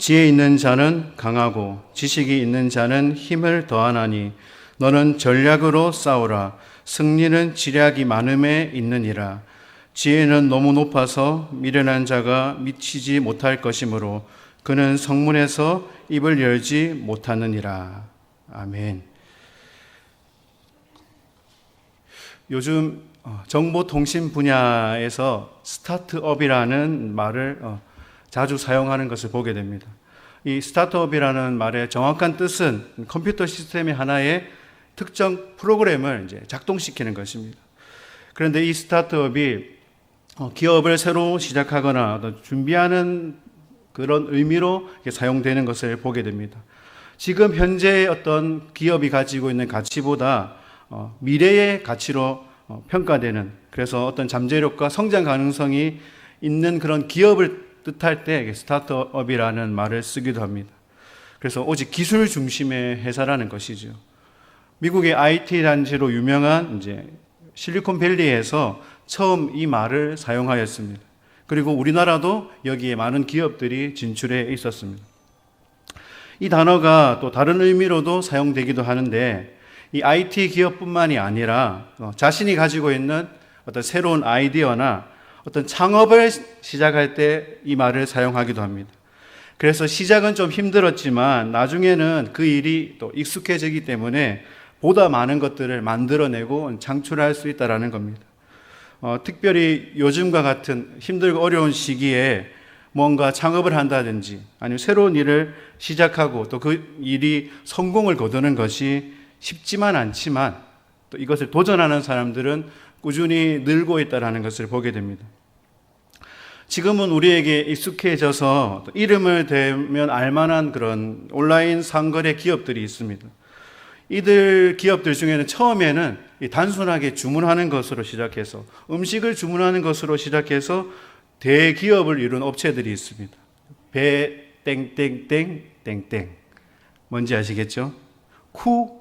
지혜 있는 자는 강하고 지식이 있는 자는 힘을 더하나니 너는 전략으로 싸우라. 승리는 지략이 많음에 있느니라. 지혜는 너무 높아서 미련한 자가 미치지 못할 것이므로 그는 성문에서 입을 열지 못하느니라. 아멘. 요즘 어, 정보통신 분야에서 스타트업이라는 말을 어, 자주 사용하는 것을 보게 됩니다. 이 스타트업이라는 말의 정확한 뜻은 컴퓨터 시스템의 하나의 특정 프로그램을 이제 작동시키는 것입니다. 그런데 이 스타트업이 어, 기업을 새로 시작하거나 준비하는 그런 의미로 사용되는 것을 보게 됩니다. 지금 현재 어떤 기업이 가지고 있는 가치보다 어, 미래의 가치로 어, 평가되는 그래서 어떤 잠재력과 성장 가능성이 있는 그런 기업을 뜻할 때 스타트업이라는 말을 쓰기도 합니다. 그래서 오직 기술 중심의 회사라는 것이죠. 미국의 IT 단지로 유명한 이제 실리콘밸리에서 처음 이 말을 사용하였습니다. 그리고 우리나라도 여기에 많은 기업들이 진출해 있었습니다. 이 단어가 또 다른 의미로도 사용되기도 하는데 이 IT 기업뿐만이 아니라 어, 자신이 가지고 있는 어떤 새로운 아이디어나 어떤 창업을 시작할 때 이 말을 사용하기도 합니다. 그래서 시작은 좀 힘들었지만 나중에는 그 일이 또 익숙해지기 때문에 보다 많은 것들을 만들어내고 창출할 수 있다라는 겁니다. 어, 특별히 요즘과 같은 힘들고 어려운 시기에 뭔가 창업을 한다든지 아니면 새로운 일을 시작하고 또 그 일이 성공을 거두는 것이 쉽지만 않지만 또 이것을 도전하는 사람들은 꾸준히 늘고 있다는 것을 보게 됩니다. 지금은 우리에게 익숙해져서 이름을 대면 알만한 그런 온라인 상거래 기업들이 있습니다. 이들 기업들 중에는 처음에는 단순하게 주문하는 것으로 시작해서 음식을 주문하는 것으로 시작해서 대기업을 이룬 업체들이 있습니다. 배 땡땡땡 땡땡 뭔지 아시겠죠? 쿠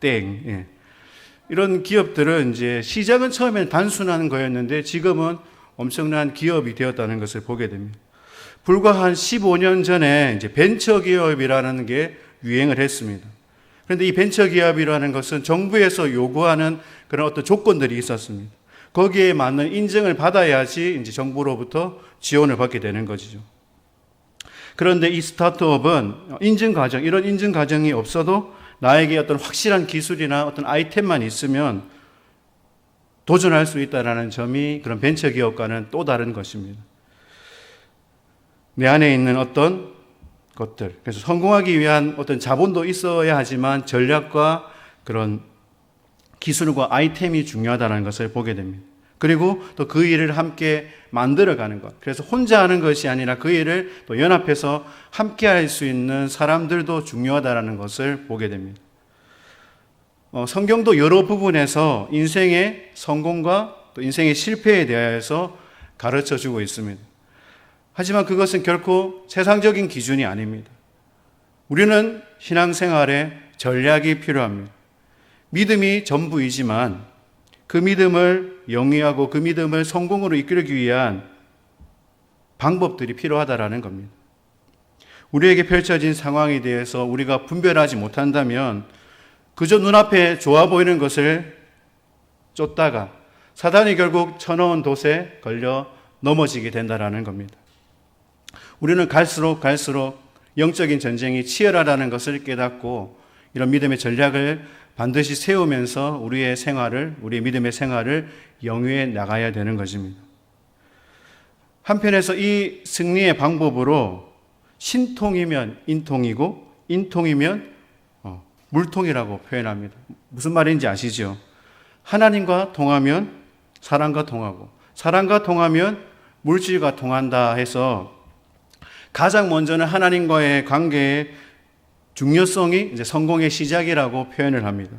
땡. 예. 이런 기업들은 이제 시작은 처음에는 단순한 거였는데 지금은 엄청난 기업이 되었다는 것을 보게 됩니다. 불과 한 15년 전에 이제 벤처 기업이라는 게 유행을 했습니다. 그런데 이 벤처 기업이라는 것은 정부에서 요구하는 그런 어떤 조건들이 있었습니다. 거기에 맞는 인증을 받아야지 이제 정부로부터 지원을 받게 되는 것이죠. 그런데 이 스타트업은 인증 과정, 이런 인증 과정이 없어도 나에게 어떤 확실한 기술이나 어떤 아이템만 있으면 도전할 수 있다는 점이 그런 벤처 기업과는 또 다른 것입니다. 내 안에 있는 어떤 것들. 그래서 성공하기 위한 어떤 자본도 있어야 하지만 전략과 그런 기술과 아이템이 중요하다는 것을 보게 됩니다. 그리고 또 그 일을 함께 만들어가는 것. 그래서 혼자 하는 것이 아니라 그 일을 또 연합해서 함께 할 수 있는 사람들도 중요하다는 것을 보게 됩니다. 어, 성경도 여러 부분에서 인생의 성공과 또 인생의 실패에 대해서 가르쳐 주고 있습니다. 하지만 그것은 결코 세상적인 기준이 아닙니다. 우리는 신앙생활에 전략이 필요합니다. 믿음이 전부이지만 그 믿음을 영위하고 그 믿음을 성공으로 이끌기 위한 방법들이 필요하다라는 겁니다. 우리에게 펼쳐진 상황에 대해서 우리가 분별하지 못한다면 그저 눈앞에 좋아 보이는 것을 쫓다가 사단이 결국 쳐넣은 돛에 걸려 넘어지게 된다라는 겁니다. 우리는 갈수록 갈수록 영적인 전쟁이 치열하다는 것을 깨닫고 이런 믿음의 전략을 반드시 세우면서 우리의 생활을, 우리의 믿음의 생활을 영위해 나가야 되는 것입니다. 한편에서 이 승리의 방법으로 신통이면 인통이고 인통이면 어, 물통이라고 표현합니다. 무슨 말인지 아시죠? 하나님과 통하면 사랑과 통하고 사랑과 통하면 물질과 통한다 해서 가장 먼저는 하나님과의 관계의 중요성이 이제 성공의 시작이라고 표현을 합니다.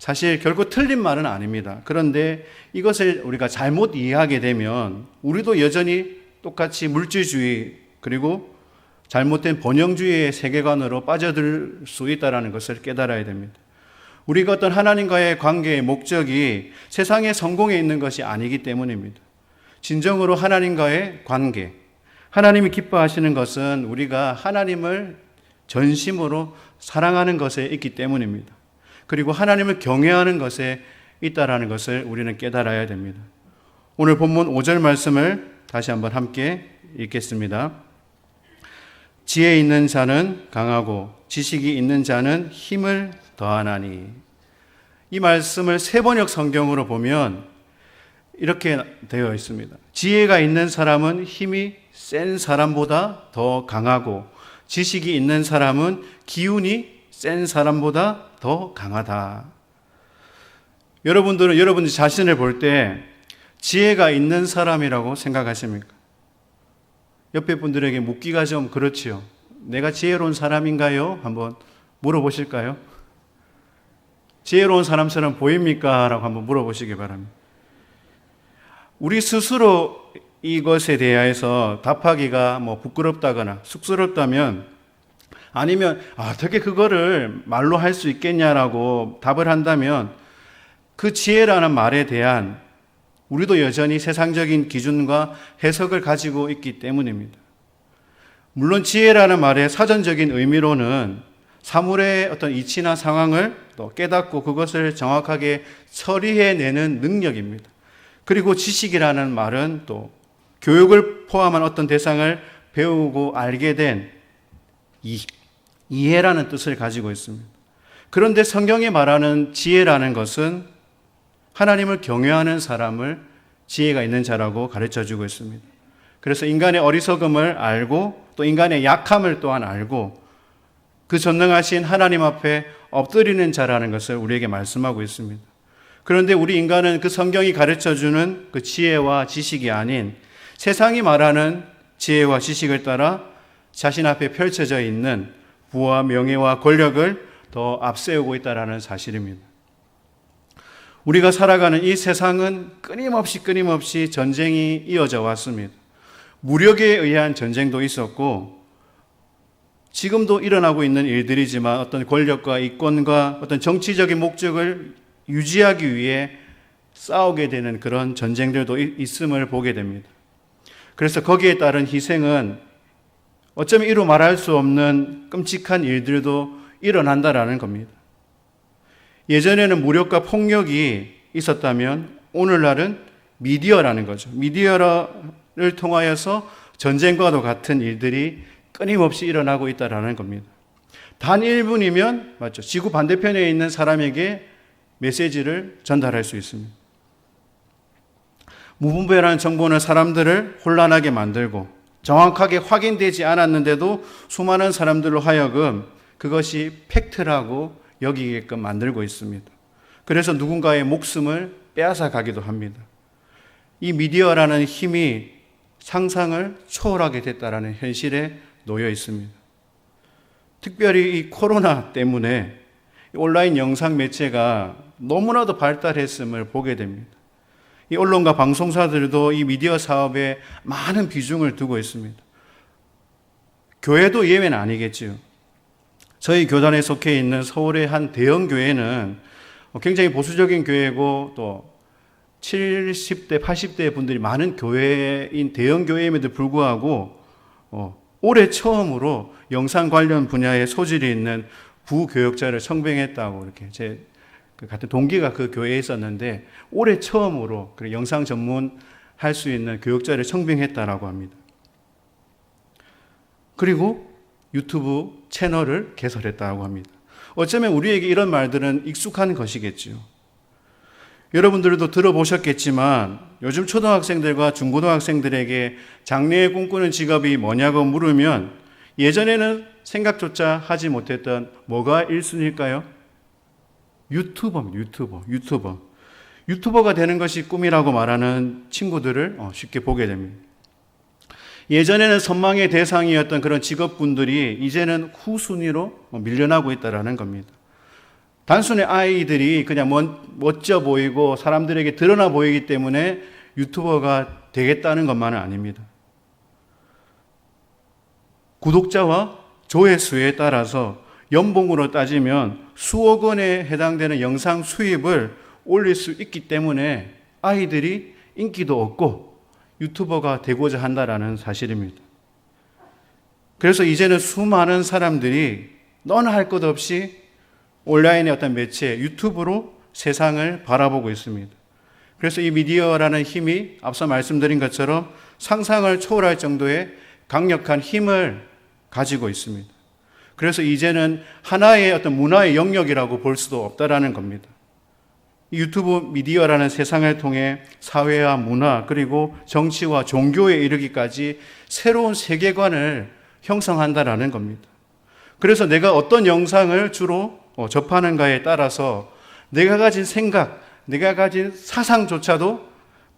사실 결코 틀린 말은 아닙니다. 그런데 이것을 우리가 잘못 이해하게 되면 우리도 여전히 똑같이 물질주의 그리고 잘못된 번영주의의 세계관으로 빠져들 수 있다는 것을 깨달아야 됩니다. 우리가 어떤 하나님과의 관계의 목적이 세상의 성공에 있는 것이 아니기 때문입니다. 진정으로 하나님과의 관계, 하나님이 기뻐하시는 것은 우리가 하나님을 전심으로 사랑하는 것에 있기 때문입니다. 그리고 하나님을 경외하는 것에 있다라는 것을 우리는 깨달아야 됩니다. 오늘 본문 5절 말씀을 다시 한번 함께 읽겠습니다. 지혜 있는 자는 강하고 지식이 있는 자는 힘을 더하나니. 이 말씀을 세번역 성경으로 보면 이렇게 되어 있습니다. 지혜가 있는 사람은 힘이 센 사람보다 더 강하고 지식이 있는 사람은 기운이 센 사람보다 더 강하다. 여러분들은 여러분 자신을 볼 때 지혜가 있는 사람이라고 생각하십니까? 옆에 분들에게 묻기가 좀 그렇지요. 내가 지혜로운 사람인가요? 한번 물어보실까요? 지혜로운 사람처럼 보입니까? 라고 한번 물어보시기 바랍니다. 우리 스스로 이것에 대해서 답하기가 뭐 부끄럽다거나 쑥스럽다면 아니면 아, 어떻게 그거를 말로 할 수 있겠냐라고 답을 한다면 그 지혜라는 말에 대한 우리도 여전히 세상적인 기준과 해석을 가지고 있기 때문입니다. 물론 지혜라는 말의 사전적인 의미로는 사물의 어떤 이치나 상황을 또 깨닫고 그것을 정확하게 처리해내는 능력입니다. 그리고 지식이라는 말은 또 교육을 포함한 어떤 대상을 배우고 알게 된 이, 이해라는 뜻을 가지고 있습니다. 그런데 성경이 말하는 지혜라는 것은 하나님을 경외하는 사람을 지혜가 있는 자라고 가르쳐 주고 있습니다. 그래서 인간의 어리석음을 알고 또 인간의 약함을 또한 알고 그 전능하신 하나님 앞에 엎드리는 자라는 것을 우리에게 말씀하고 있습니다. 그런데 우리 인간은 그 성경이 가르쳐 주는 그 지혜와 지식이 아닌 세상이 말하는 지혜와 지식을 따라 자신 앞에 펼쳐져 있는 부와 명예와 권력을 더 앞세우고 있다라는 사실입니다. 우리가 살아가는 이 세상은 끊임없이 끊임없이 전쟁이 이어져 왔습니다. 무력에 의한 전쟁도 있었고 지금도 일어나고 있는 일들이지만 어떤 권력과 이권과 어떤 정치적인 목적을 유지하기 위해 싸우게 되는 그런 전쟁들도 있음을 보게 됩니다. 그래서 거기에 따른 희생은 어쩌면 이루 말할 수 없는 끔찍한 일들도 일어난다라는 겁니다. 예전에는 무력과 폭력이 있었다면 오늘날은 미디어라는 거죠. 미디어를 통하여서 전쟁과도 같은 일들이 끊임없이 일어나고 있다라는 겁니다. 단 1분이면 맞죠. 지구 반대편에 있는 사람에게 메시지를 전달할 수 있습니다. 무분별한 정보는 사람들을 혼란하게 만들고 정확하게 확인되지 않았는데도 수많은 사람들로 하여금 그것이 팩트라고 여기게끔 만들고 있습니다. 그래서 누군가의 목숨을 빼앗아 가기도 합니다. 이 미디어라는 힘이 상상을 초월하게 됐다라는 현실에 놓여 있습니다. 특별히 이 코로나 때문에 온라인 영상 매체가 너무나도 발달했음을 보게 됩니다. 이 언론과 방송사들도 이 미디어 사업에 많은 비중을 두고 있습니다. 교회도 예외는 아니겠지요. 저희 교단에 속해 있는 서울의 한 대형 교회는 굉장히 보수적인 교회고 또 70대, 80대 분들이 많은 교회인 대형 교회임에도 불구하고 어, 올해 처음으로 영상 관련 분야에 소질이 있는 부교역자를 청빙했다고 이렇게 제그 같은 동기가 그 교회에 있었는데 올해 처음으로 그 영상 전문 할 수 있는 교역자를 청빙했다라고 합니다. 그리고 유튜브 채널을 개설했다고 합니다. 어쩌면 우리에게 이런 말들은 익숙한 것이겠지요. 여러분들도 들어보셨겠지만 요즘 초등학생들과 중고등학생들에게 장래에 꿈꾸는 직업이 뭐냐고 물으면 예전에는 생각조차 하지 못했던 뭐가 1순위일까요? 유튜버입니다. 유튜버. 유튜버. 유튜버가 되는 것이 꿈이라고 말하는 친구들을 어, 쉽게 보게 됩니다. 예전에는 선망의 대상이었던 그런 직업군들이 이제는 후순위로 밀려나고 있다는 겁니다. 단순히 아이들이 그냥 멋져 보이고 사람들에게 드러나 보이기 때문에 유튜버가 되겠다는 것만은 아닙니다. 구독자와 조회수에 따라서 연봉으로 따지면 수억 원에 해당되는 영상 수입을 올릴 수 있기 때문에 아이들이 인기도 얻고 유튜버가 되고자 한다라는 사실입니다. 그래서 이제는 수많은 사람들이 너나 할 것 없이 온라인의 어떤 매체, 유튜브로 세상을 바라보고 있습니다. 그래서 이 미디어라는 힘이 앞서 말씀드린 것처럼 상상을 초월할 정도의 강력한 힘을 가지고 있습니다. 그래서 이제는 하나의 어떤 문화의 영역이라고 볼 수도 없다라는 겁니다. 유튜브 미디어라는 세상을 통해 사회와 문화 그리고 정치와 종교에 이르기까지 새로운 세계관을 형성한다라는 겁니다. 그래서 내가 어떤 영상을 주로 어, 접하는가에 따라서 내가 가진 생각, 내가 가진 사상조차도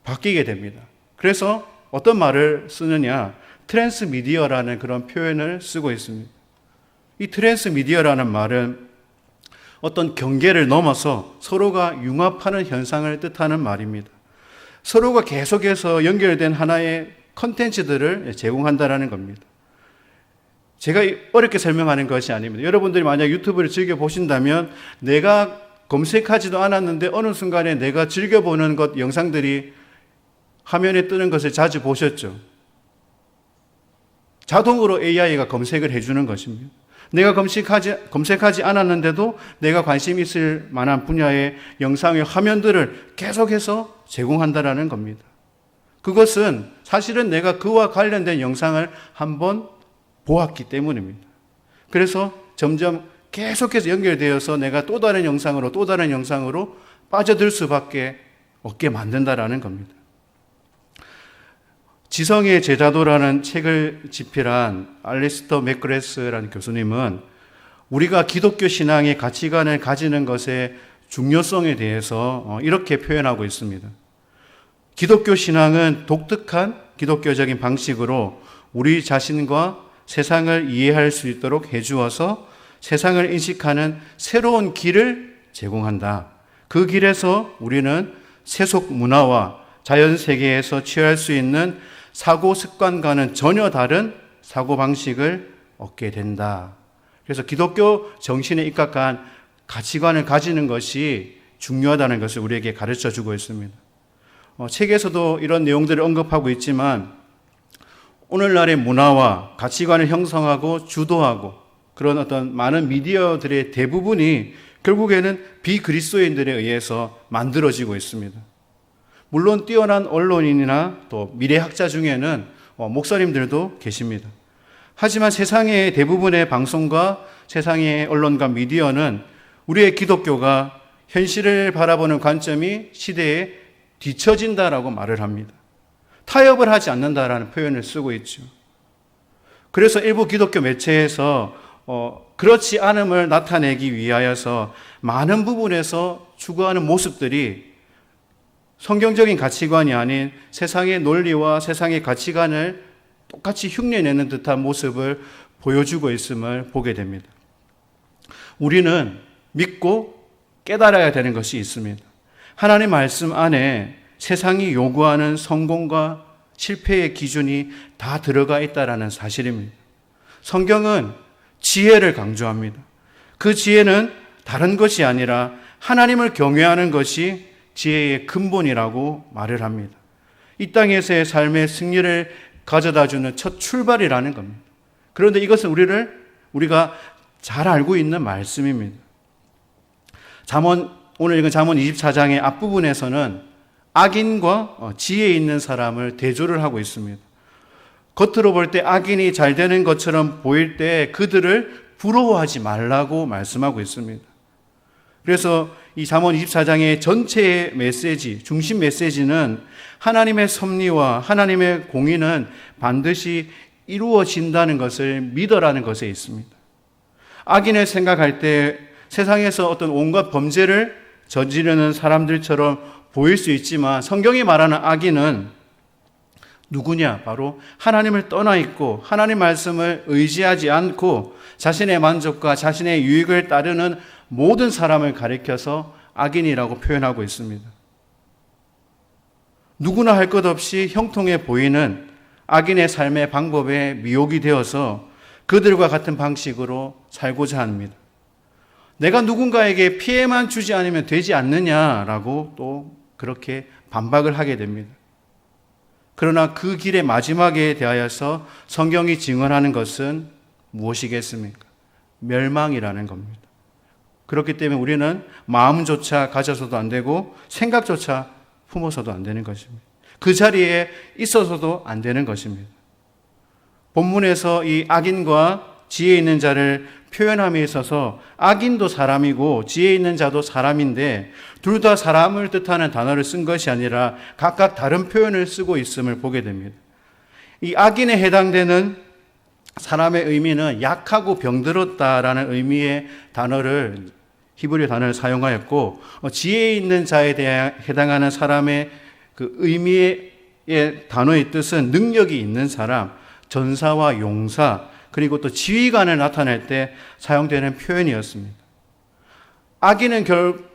바뀌게 됩니다. 그래서 어떤 말을 쓰느냐, 트랜스 미디어라는 그런 표현을 쓰고 있습니다. 이 트랜스 미디어라는 말은 어떤 경계를 넘어서 서로가 융합하는 현상을 뜻하는 말입니다. 서로가 계속해서 연결된 하나의 컨텐츠들을 제공한다라는 겁니다. 제가 어렵게 설명하는 것이 아닙니다. 여러분들이 만약 유튜브를 즐겨 보신다면 내가 검색하지도 않았는데 어느 순간에 내가 즐겨 보는 것 영상들이 화면에 뜨는 것을 자주 보셨죠. 자동으로 AI가 검색을 해주는 것입니다. 내가 검색하지, 검색하지 않았는데도 내가 관심 있을 만한 분야의 영상의 화면들을 계속해서 제공한다라는 겁니다. 그것은 사실은 내가 그와 관련된 영상을 한번 보았기 때문입니다. 그래서 점점 계속해서 연결되어서 내가 또 다른 영상으로 또 다른 영상으로 빠져들 수밖에 없게 만든다라는 겁니다. 지성의 제자도라는 책을 집필한 알리스터 맥그레스라는 교수님은 우리가 기독교 신앙의 가치관을 가지는 것의 중요성에 대해서 어, 이렇게 표현하고 있습니다. 기독교 신앙은 독특한 기독교적인 방식으로 우리 자신과 세상을 이해할 수 있도록 해주어서 세상을 인식하는 새로운 길을 제공한다. 그 길에서 우리는 세속 문화와 자연 세계에서 취할 수 있는 사고 습관과는 전혀 다른 사고 방식을 얻게 된다. 그래서 기독교 정신에 입각한 가치관을 가지는 것이 중요하다는 것을 우리에게 가르쳐 주고 있습니다. 어, 책에서도 이런 내용들을 언급하고 있지만 오늘날의 문화와 가치관을 형성하고 주도하고 그런 어떤 많은 미디어들의 대부분이 결국에는 비그리스도인들에 의해서 만들어지고 있습니다. 물론 뛰어난 언론인이나 또 미래학자 중에는 어, 목사님들도 계십니다. 하지만 세상의 대부분의 방송과 세상의 언론과 미디어는 우리의 기독교가 현실을 바라보는 관점이 시대에 뒤처진다라고 말을 합니다. 타협을 하지 않는다라는 표현을 쓰고 있죠. 그래서 일부 기독교 매체에서 어, 그렇지 않음을 나타내기 위하여서 많은 부분에서 추구하는 모습들이 성경적인 가치관이 아닌 세상의 논리와 세상의 가치관을 똑같이 흉내내는 듯한 모습을 보여주고 있음을 보게 됩니다. 우리는 믿고 깨달아야 되는 것이 있습니다. 하나님 말씀 안에 세상이 요구하는 성공과 실패의 기준이 다 들어가 있다라는 사실입니다. 성경은 지혜를 강조합니다. 그 지혜는 다른 것이 아니라 하나님을 경외하는 것이 지혜의 근본이라고 말을 합니다. 이 땅에서의 삶의 승리를 가져다 주는 첫 출발이라는 겁니다. 그런데 이것은 우리를 우리가 잘 알고 있는 말씀입니다. 잠언 오늘 읽은 잠언 24장의 앞부분에서는 악인과 어, 지혜 있는 사람을 대조를 하고 있습니다. 겉으로 볼 때 악인이 잘 되는 것처럼 보일 때 그들을 부러워하지 말라고 말씀하고 있습니다. 그래서 이 잠언 24장의 전체의 메시지, 중심 메시지는 하나님의 섭리와 하나님의 공의는 반드시 이루어진다는 것을 믿어라는 것에 있습니다. 악인을 생각할 때 세상에서 어떤 온갖 범죄를 저지르는 사람들처럼 보일 수 있지만 성경이 말하는 악인은 누구냐? 바로 하나님을 떠나 있고 하나님 말씀을 의지하지 않고 자신의 만족과 자신의 유익을 따르는 모든 사람을 가리켜서 악인이라고 표현하고 있습니다. 누구나 할 것 없이 형통해 보이는 악인의 삶의 방법에 미혹이 되어서 그들과 같은 방식으로 살고자 합니다. 내가 누군가에게 피해만 주지 않으면 되지 않느냐라고 또 그렇게 반박을 하게 됩니다. 그러나 그 길의 마지막에 대하여서 성경이 증언하는 것은 무엇이겠습니까? 멸망이라는 겁니다. 그렇기 때문에 우리는 마음조차 가져서도 안 되고 생각조차 품어서도 안 되는 것입니다. 그 자리에 있어서도 안 되는 것입니다. 본문에서 이 악인과 지혜 있는 자를 표현함에 있어서 악인도 사람이고 지혜 있는 자도 사람인데 둘 다 사람을 뜻하는 단어를 쓴 것이 아니라 각각 다른 표현을 쓰고 있음을 보게 됩니다. 이 악인에 해당되는 사람의 의미는 약하고 병들었다라는 의미의 단어를 히브리 단어를 사용하였고 어, 지혜 있는 자에 대해 해당하는 사람의 그 의미의 단어의 뜻은 능력이 있는 사람, 전사와 용사, 그리고 또 지휘관을 나타낼 때 사용되는 표현이었습니다. 악인은 결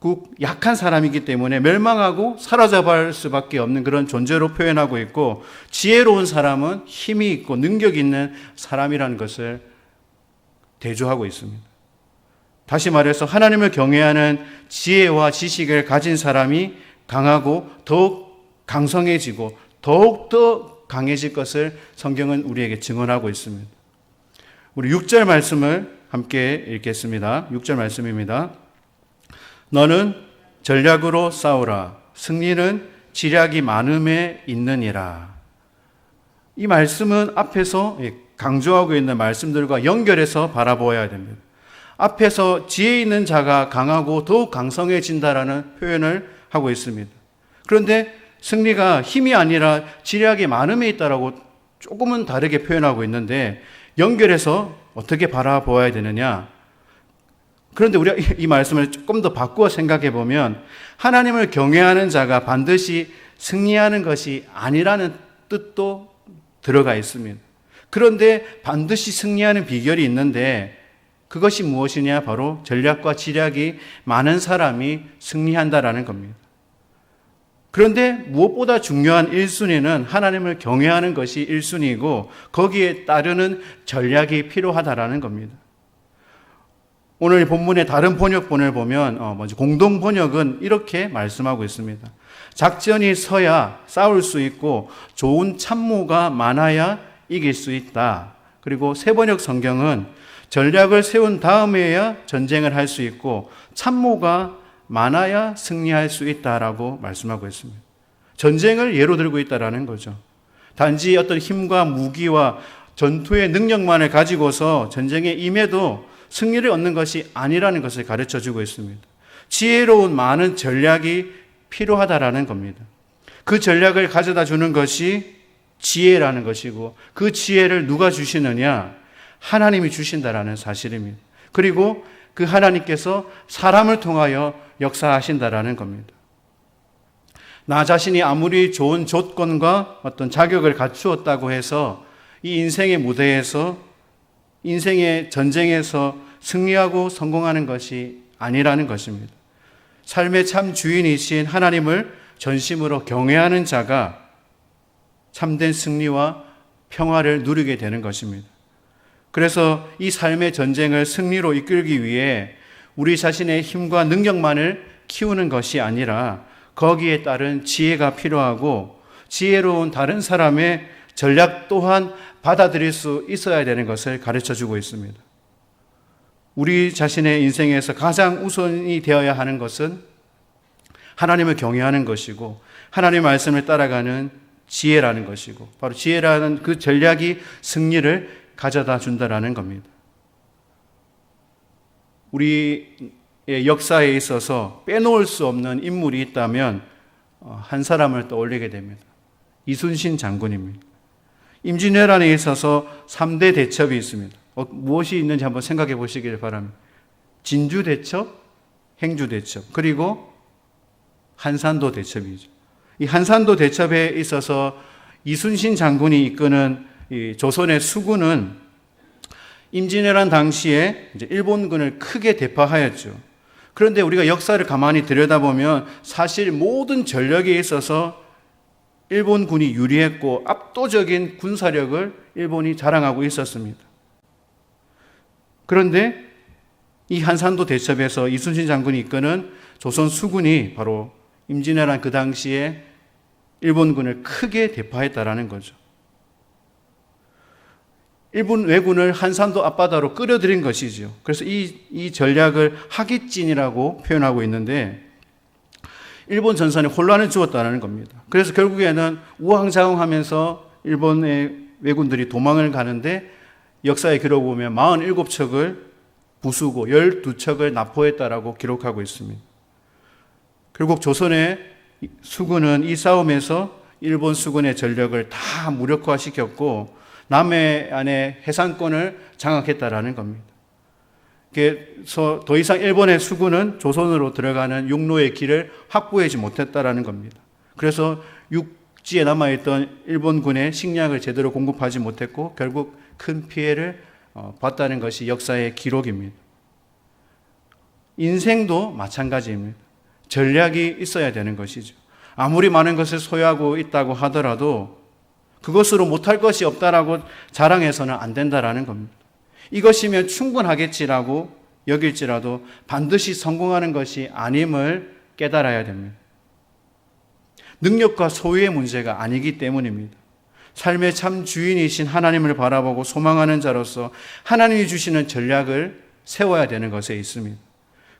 국 약한 사람이기 때문에 멸망하고 사라져갈 수밖에 없는 그런 존재로 표현하고 있고 지혜로운 사람은 힘이 있고 능력이 있는 사람이라는 것을 대조하고 있습니다. 다시 말해서 하나님을 경외하는 지혜와 지식을 가진 사람이 강하고 더욱 강성해지고 더욱 더 강해질 것을 성경은 우리에게 증언하고 있습니다. 우리 6절 말씀을 함께 읽겠습니다. 6절 말씀입니다. 너는 전략으로 싸우라. 승리는 지략이 많음에 있느니라. 이 말씀은 앞에서 강조하고 있는 말씀들과 연결해서 바라보아야 됩니다. 앞에서 지혜 있는 자가 강하고 더욱 강성해진다라는 표현을 하고 있습니다. 그런데 승리가 힘이 아니라 지략이 많음에 있다라고 조금은 다르게 표현하고 있는데 연결해서 어떻게 바라보아야 되느냐? 그런데 우리가 이 말씀을 조금 더 바꾸어 생각해 보면 하나님을 경외하는 자가 반드시 승리하는 것이 아니라는 뜻도 들어가 있습니다. 그런데 반드시 승리하는 비결이 있는데 그것이 무엇이냐? 바로 전략과 지략이 많은 사람이 승리한다라는 겁니다. 그런데 무엇보다 중요한 1순위는 하나님을 경외하는 것이 1순위이고 거기에 따르는 전략이 필요하다라는 겁니다. 오늘 본문의 다른 번역본을 보면 어, 먼저 공동 번역은 이렇게 말씀하고 있습니다. 작전이 서야 싸울 수 있고 좋은 참모가 많아야 이길 수 있다. 그리고 새 번역 성경은 전략을 세운 다음에야 전쟁을 할 수 있고 참모가 많아야 승리할 수 있다라고 말씀하고 있습니다. 전쟁을 예로 들고 있다라는 거죠. 단지 어떤 힘과 무기와 전투의 능력만을 가지고서 전쟁에 임해도 승리를 얻는 것이 아니라는 것을 가르쳐 주고 있습니다. 지혜로운 많은 전략이 필요하다라는 겁니다. 그 전략을 가져다 주는 것이 지혜라는 것이고 그 지혜를 누가 주시느냐? 하나님이 주신다라는 사실입니다. 그리고 그 하나님께서 사람을 통하여 역사하신다라는 겁니다. 나 자신이 아무리 좋은 조건과 어떤 자격을 갖추었다고 해서 이 인생의 무대에서 인생의 전쟁에서 승리하고 성공하는 것이 아니라는 것입니다. 삶의 참 주인이신 하나님을 전심으로 경외하는 자가 참된 승리와 평화를 누리게 되는 것입니다. 그래서 이 삶의 전쟁을 승리로 이끌기 위해 우리 자신의 힘과 능력만을 키우는 것이 아니라 거기에 따른 지혜가 필요하고 지혜로운 다른 사람의 전략 또한 받아들일 수 있어야 되는 것을 가르쳐 주고 있습니다. 우리 자신의 인생에서 가장 우선이 되어야 하는 것은 하나님을 경외하는 것이고 하나님의 말씀을 따라가는 지혜라는 것이고 바로 지혜라는 그 전략이 승리를 가져다 준다라는 겁니다. 우리의 역사에 있어서 빼놓을 수 없는 인물이 있다면 어, 한 사람을 떠올리게 됩니다. 이순신 장군입니다. 임진왜란에 있어서 3대 대첩이 있습니다. 어, 무엇이 있는지 한번 생각해 보시길 바랍니다. 진주 대첩, 행주 대첩, 그리고 한산도 대첩이죠. 이 한산도 대첩에 있어서 이순신 장군이 이끄는 조선의 수군은 임진왜란 당시에 일본군을 크게 대파하였죠. 그런데 우리가 역사를 가만히 들여다보면 사실 모든 전력에 있어서 일본군이 유리했고 압도적인 군사력을 일본이 자랑하고 있었습니다. 그런데 이 한산도 대첩에서 이순신 장군이 이끄는 조선 수군이 바로 임진왜란 그 당시에 일본군을 크게 대파했다라는 거죠. 일본 왜군을 한산도 앞바다로 끌어들인 것이죠. 그래서 이, 이 전략을 하기진이라고 표현하고 있는데 일본 전선에 혼란을 주었다는 겁니다. 그래서 결국에는 우왕좌왕하면서 일본의 왜군들이 도망을 가는데 역사의 기록 보면 47척을 부수고 12척을 납포했다라고 기록하고 있습니다. 결국 조선의 수군은 이 싸움에서 일본 수군의 전력을 다 무력화시켰고 남해 안에 해상권을 장악했다라는 겁니다. 그래서 더 이상 일본의 수군은 조선으로 들어가는 육로의 길을 확보하지 못했다라는 겁니다. 그래서 육지에 남아있던 일본군의 식량을 제대로 공급하지 못했고 결국 큰 피해를 어, 봤다는 것이 역사의 기록입니다. 인생도 마찬가지입니다. 전략이 있어야 되는 것이죠. 아무리 많은 것을 소유하고 있다고 하더라도 그것으로 못할 것이 없다라고 자랑해서는 안 된다라는 겁니다. 이것이면 충분하겠지라고 여길지라도 반드시 성공하는 것이 아님을 깨달아야 됩니다. 능력과 소유의 문제가 아니기 때문입니다. 삶의 참 주인이신 하나님을 바라보고 소망하는 자로서 하나님이 주시는 전략을 세워야 되는 것에 있습니다.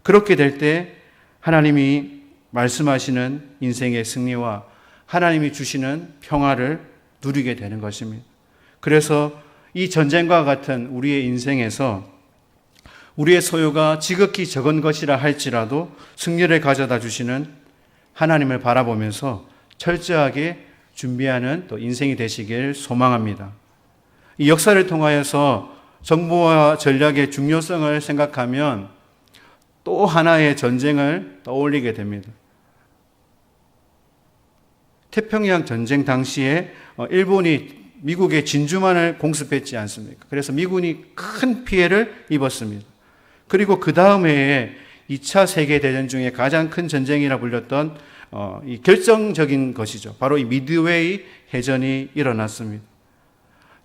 그렇게 될 때 하나님이 말씀하시는 인생의 승리와 하나님이 주시는 평화를 누리게 되는 것입니다. 그래서 이 전쟁과 같은 우리의 인생에서 우리의 소유가 지극히 적은 것이라 할지라도 승리를 가져다 주시는 하나님을 바라보면서 철저하게 준비하는 또 인생이 되시길 소망합니다. 이 역사를 통하여서 정보와 전략의 중요성을 생각하면 또 하나의 전쟁을 떠올리게 됩니다. 태평양 전쟁 당시에 어, 일본이 미국의 진주만을 공습했지 않습니까? 그래서 미군이 큰 피해를 입었습니다. 그리고 그 다음 해에 2차 세계대전 중에 가장 큰 전쟁이라 불렸던 어, 이 결정적인 것이죠. 바로 이 미드웨이 해전이 일어났습니다.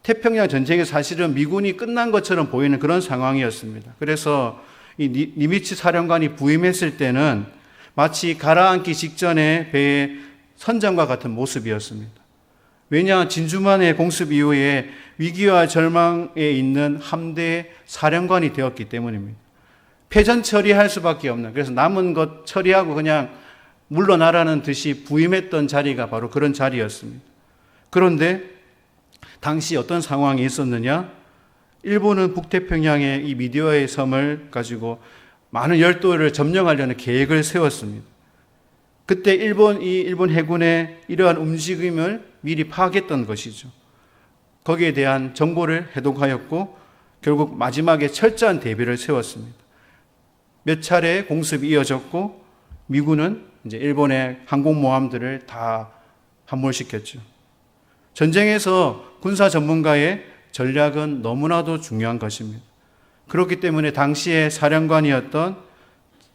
태평양 전쟁이 사실은 미군이 끝난 것처럼 보이는 그런 상황이었습니다. 그래서 이 니미츠 사령관이 부임했을 때는 마치 가라앉기 직전에 배의 선장과 같은 모습이었습니다. 왜냐 진주만의 공습 이후에 위기와 절망에 있는 함대의 사령관이 되었기 때문입니다. 패전 처리할 수밖에 없는 그래서 남은 것 처리하고 그냥 물러나라는 듯이 부임했던 자리가 바로 그런 자리였습니다. 그런데 당시 어떤 상황이 있었느냐? 일본은 북태평양의 이 미디어의 섬을 가지고 많은 열도를 점령하려는 계획을 세웠습니다. 그때 일본 이 일본 해군의 이러한 움직임을 미리 파악했던 것이죠. 거기에 대한 정보를 해독하였고 결국 마지막에 철저한 대비를 세웠습니다. 몇 차례 공습이 이어졌고 미군은 이제 일본의 항공모함들을 다 함몰시켰죠. 전쟁에서 군사 전문가의 전략은 너무나도 중요한 것입니다. 그렇기 때문에 당시의 사령관이었던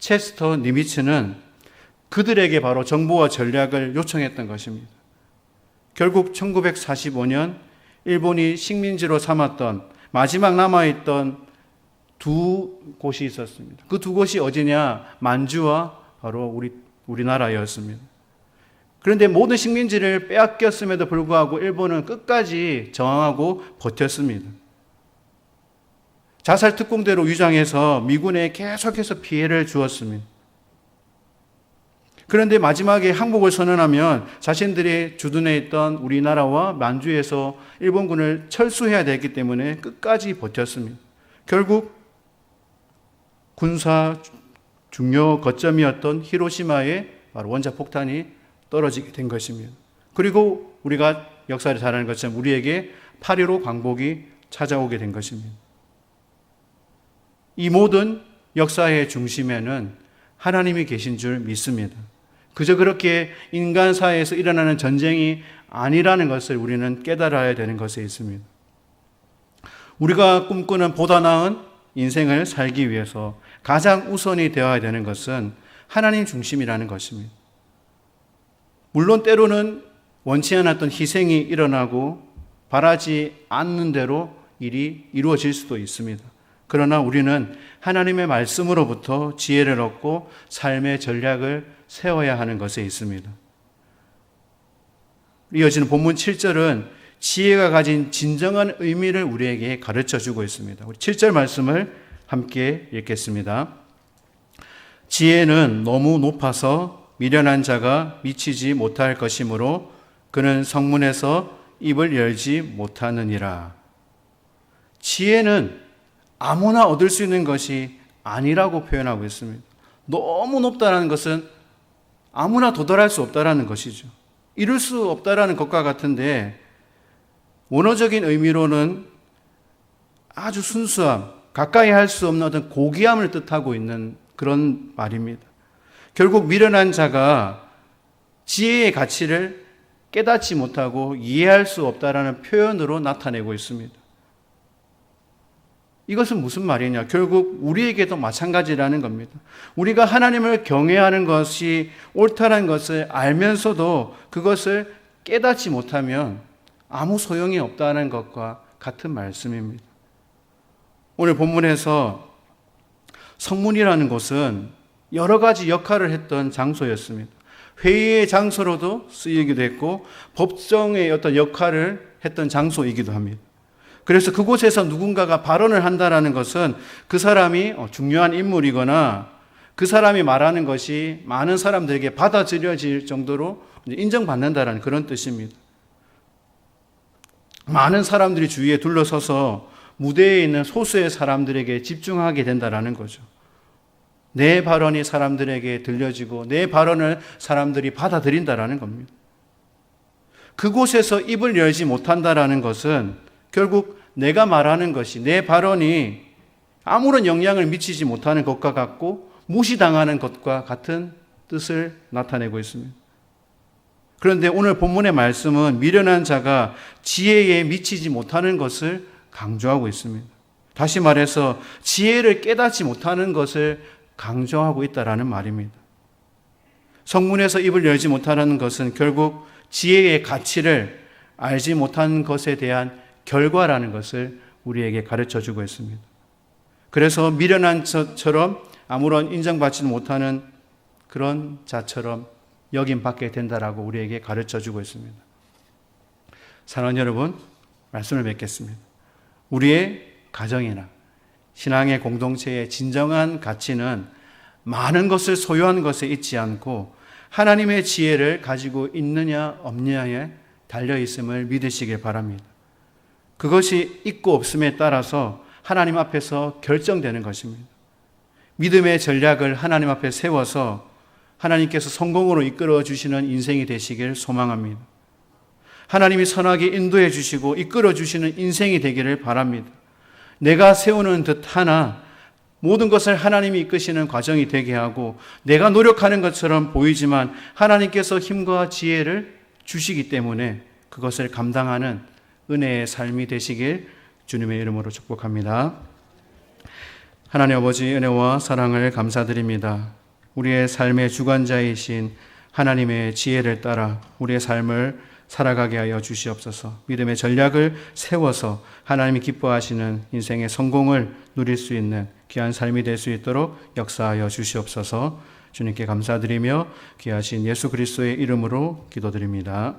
체스터 니미츠는 그들에게 바로 정보와 전략을 요청했던 것입니다. 결국 1945년 일본이 식민지로 삼았던 마지막 남아있던 두 곳이 있었습니다. 그 두 곳이 어디냐? 만주와 바로 우리 우리나라였습니다. 그런데 모든 식민지를 빼앗겼음에도 불구하고 일본은 끝까지 저항하고 버텼습니다. 자살 특공대로 위장해서 미군에 계속해서 피해를 주었습니다. 그런데 마지막에 항복을 선언하면 자신들이 주둔해 있던 우리나라와 만주에서 일본군을 철수해야 되기 때문에 끝까지 버텼습니다. 결국 군사 중요 거점이었던 히로시마에 바로 원자 폭탄이 떨어지게 된 것입니다. 그리고 우리가 역사를 잘 아는 것처럼 우리에게 8.15 광복이 찾아오게 된 것입니다. 이 모든 역사의 중심에는 하나님이 계신 줄 믿습니다. 그저 그렇게 인간 사회에서 일어나는 전쟁이 아니라는 것을 우리는 깨달아야 되는 것에 있습니다. 우리가 꿈꾸는 보다 나은 인생을 살기 위해서 가장 우선이 되어야 되는 것은 하나님 중심이라는 것입니다. 물론 때로는 원치 않았던 희생이 일어나고 바라지 않는 대로 일이 이루어질 수도 있습니다. 그러나 우리는 하나님의 말씀으로부터 지혜를 얻고 삶의 전략을 세워야 하는 것에 있습니다. 이어지는 본문 7절은 지혜가 가진 진정한 의미를 우리에게 가르쳐 주고 있습니다. 우리 7절 말씀을 함께 읽겠습니다. 지혜는 너무 높아서 미련한 자가 미치지 못할 것이므로 그는 성문에서 입을 열지 못하느니라. 지혜는 아무나 얻을 수 있는 것이 아니라고 표현하고 있습니다. 너무 높다는 것은 아무나 도달할 수 없다라는 것이죠. 이룰 수 없다라는 것과 같은데 원어적인 의미로는 아주 순수함, 가까이 할 수 없는 어떤 고귀함을 뜻하고 있는 그런 말입니다. 결국 미련한 자가 지혜의 가치를 깨닫지 못하고 이해할 수 없다라는 표현으로 나타내고 있습니다. 이것은 무슨 말이냐? 결국 우리에게도 마찬가지라는 겁니다. 우리가 하나님을 경외하는 것이 옳다는 것을 알면서도 그것을 깨닫지 못하면 아무 소용이 없다는 것과 같은 말씀입니다. 오늘 본문에서 성문이라는 곳은 여러 가지 역할을 했던 장소였습니다. 회의의 장소로도 쓰이기도 했고 법정의 어떤 역할을 했던 장소이기도 합니다. 그래서 그곳에서 누군가가 발언을 한다라는 것은 그 사람이 중요한 인물이거나 그 사람이 말하는 것이 많은 사람들에게 받아들여질 정도로 인정받는다라는 그런 뜻입니다. 많은 사람들이 주위에 둘러서서 무대에 있는 소수의 사람들에게 집중하게 된다라는 거죠. 내 발언이 사람들에게 들려지고 내 발언을 사람들이 받아들인다라는 겁니다. 그곳에서 입을 열지 못한다라는 것은 결국 내가 말하는 것이 내 발언이 아무런 영향을 미치지 못하는 것과 같고 무시당하는 것과 같은 뜻을 나타내고 있습니다. 그런데 오늘 본문의 말씀은 미련한 자가 지혜에 미치지 못하는 것을 강조하고 있습니다. 다시 말해서 지혜를 깨닫지 못하는 것을 강조하고 있다라는 말입니다. 성문에서 입을 열지 못하는 것은 결국 지혜의 가치를 알지 못한 것에 대한 결과라는 것을 우리에게 가르쳐 주고 있습니다. 그래서 미련한 자처럼 아무런 인정받지 못하는 그런 자처럼 여김 받게 된다라고 우리에게 가르쳐 주고 있습니다. 사랑하는 여러분, 말씀을 맺겠습니다. 우리의 가정이나 신앙의 공동체의 진정한 가치는 많은 것을 소유한 것에 있지 않고 하나님의 지혜를 가지고 있느냐 없느냐에 달려 있음을 믿으시길 바랍니다. 그것이 있고 없음에 따라서 하나님 앞에서 결정되는 것입니다. 믿음의 전략을 하나님 앞에 세워서 하나님께서 성공으로 이끌어 주시는 인생이 되시길 소망합니다. 하나님이 선하게 인도해 주시고 이끌어 주시는 인생이 되기를 바랍니다. 내가 세우는 듯 하나 모든 것을 하나님이 이끄시는 과정이 되게 하고 내가 노력하는 것처럼 보이지만 하나님께서 힘과 지혜를 주시기 때문에 그것을 감당하는 은혜의 삶이 되시길 주님의 이름으로 축복합니다. 하나님 아버지 은혜와 사랑을 감사드립니다. 우리의 삶의 주관자이신 하나님의 지혜를 따라 우리의 삶을 살아가게 하여 주시옵소서. 믿음의 전략을 세워서 하나님이 기뻐하시는 인생의 성공을 누릴 수 있는 귀한 삶이 될 수 있도록 역사하여 주시옵소서. 주님께 감사드리며 귀하신 예수 그리스도의 이름으로 기도드립니다.